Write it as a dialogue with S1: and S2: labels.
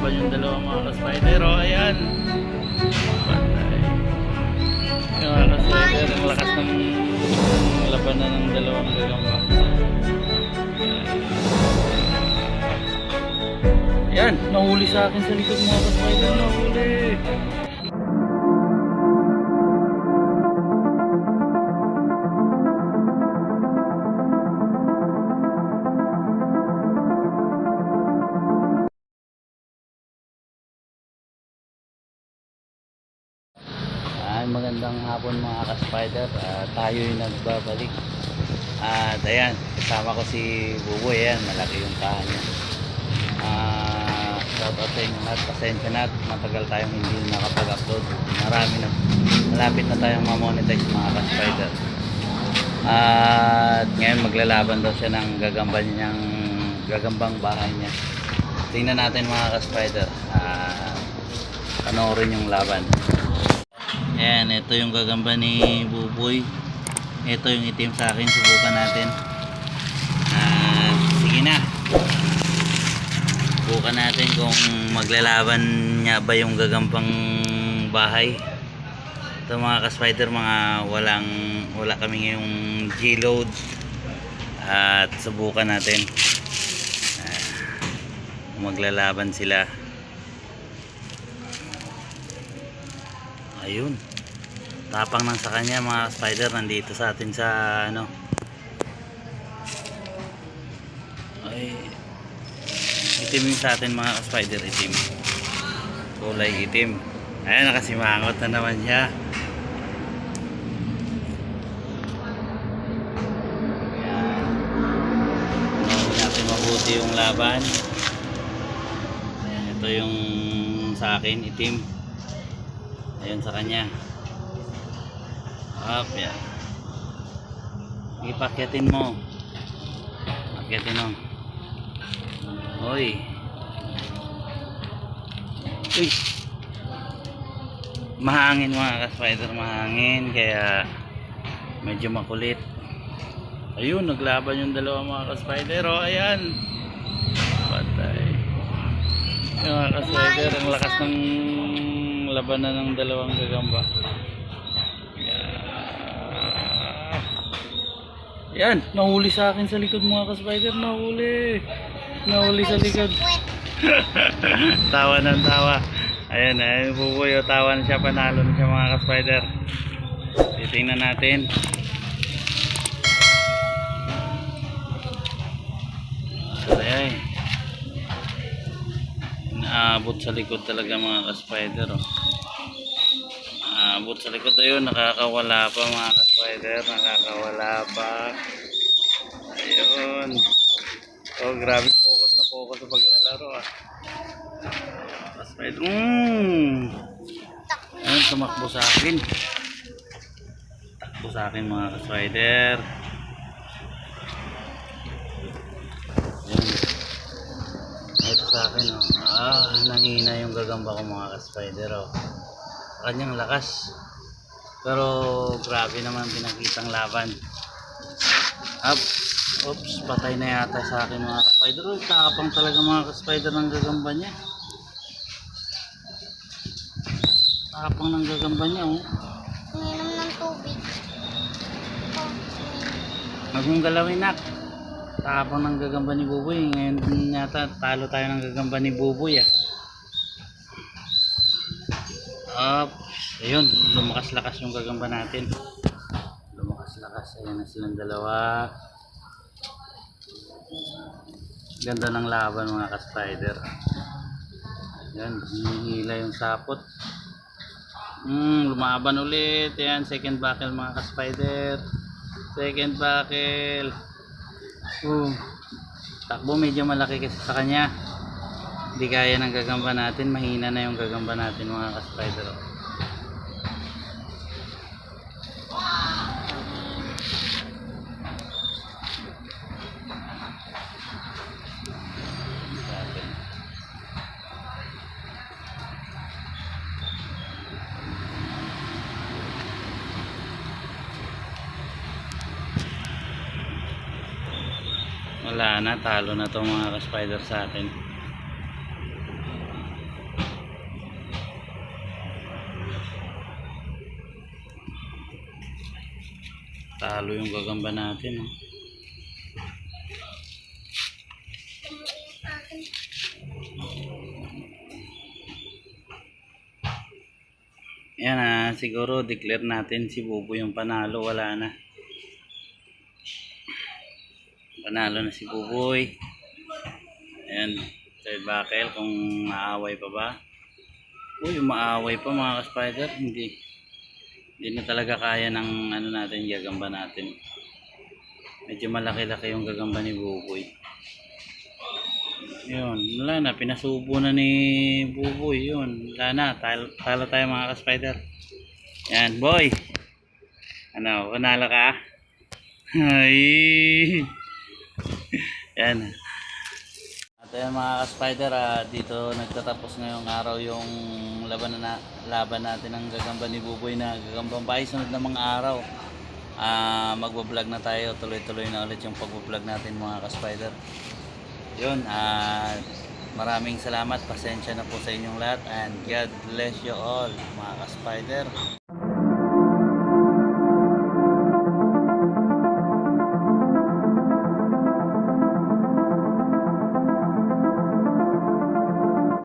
S1: naglalaban yung dalawang mga ka-spider. O, ayan. Patay. Yung mga ka-spider, ang lakas ng labanan ng dalawang gagamba. Yan, nahuli sa akin sa likod mga ka-spider. Nahuli. Magandang hapon mga ka-spider. Ah, tayo yung nagbabalik. At ayan, kasama ko si Buboy. Ayan, malaki yung kahan niya. Ah, shout out sa inyo lahat. Pasensya na at matagal tayong hindi nakapag-upload. Marami na. Malapit na tayong ma-monetize mga ka-spider. At ngayon maglalaban daw siya ng gagamba niyang gagambang bahay niya. Tingnan natin mga ka-spider. Ah, panoorin yung laban. Ayan, ito yung gagamba ni Buboy. Ito yung itim sa akin. Subukan natin. Ah, sige na. Subukan natin kung maglalaban niya ba yung gagambang bahay. Ito mga ka-spider, mga walang wala kami ngayong G-load. At subukan natin. Ah, kung maglalaban sila. Ayun. Tapang lang sa kanya mga spider nandito sa atin sa ano. Ay itim yung sa atin mga spider itim. Kulay itim. Ayan nakasimangot na naman siya. Mabuti yung laban. Ito yung sa akin itim. Ayun sa kanya. Up, yan. Ipakyatin mo. Pakyatin mo. Hoy. Uy. Mahangin mga ka-spider, mahangin. Kaya medyo makulit. Ayun, naglaban yung dalawa mga ka-spider. Oh, ayan. Patay. Yung mga ka-spider, ang lakas ng labanan ng dalawang gagamba. Yan, nahuli sa akin sa likod mga ka-spider, nahuli. Nahuli sa likod. tawa ng tawa. Ayan, ayan, buboy, oh, tawa na siya, panalo na siya mga ka-spider. Titingnan natin. Ayan. Naabot sa likod talaga mga ka-spider, oh. Naabot sa likod ayun, nakakawala pa mga ka-spider, nakakawala pa. Ayun. Oh, grabe focus na focus sa paglalaro ah. Ka-spider. Mm. Ayun, tumakbo sa akin. Takbo sa akin mga ka-spider. Ayun. Ito sa akin oh. Ah, nangina yung gagamba ko mga ka-spider oh kanyang lakas. Pero grabe naman pinakitang laban. Up. Oops patay na yata sa akin mga ka-spider. Oh, takapang talaga mga ka-spider ng gagamba niya. Takapang ng gagamba niya oh.
S2: Uminom ng tubig.
S1: Huwag mong galawin nak. Takapang ng gagamba ni Buboy. Ngayon yata talo tayo ng gagamba ni Buboy ah up. Ayun lumakas-lakas yung gagamba natin. Lumakas-lakas. Ayun na silang dalawa. Ganda ng laban mga ka-spider. Yan hinihila yung sapot. Hmm, lumaban ulit. Yan second buckle mga ka-spider. Second buckle. Uh, takbo medyo malaki kasi sa kanya hindi kaya ng gagamba natin mahina na yung gagamba natin mga ka-spider. Wala na talo na to mga ka-spider sa atin Talo yung gagamba natin. Oh. Yan ah, siguro declare natin si Bubo yung panalo, wala na. Panalo na si Buboy. Ayan, third buckle kung maaway pa ba. Uy, maaway pa mga ka-spider, hindi. Hindi na talaga kaya ng ano natin, gagamba natin. Medyo malaki-laki yung gagamba ni Buboy. Yun, wala na, pinasubo na ni Buboy, yun. Wala na, talo, tayo mga ka-spider. Yan, boy! Ano, panalo ka? Ay! Yan. At ayan mga ka-spider, ah, dito nagtatapos ngayong araw yung laban, na, laban natin ng gagamba ni Buboy na gagambang bahay sunod na mga araw. Ah, magbablog na tayo, tuloy-tuloy na ulit yung pagbablog natin mga ka-spider. Yun, ah, maraming salamat, pasensya na po sa inyong lahat and God bless you all mga ka-spider.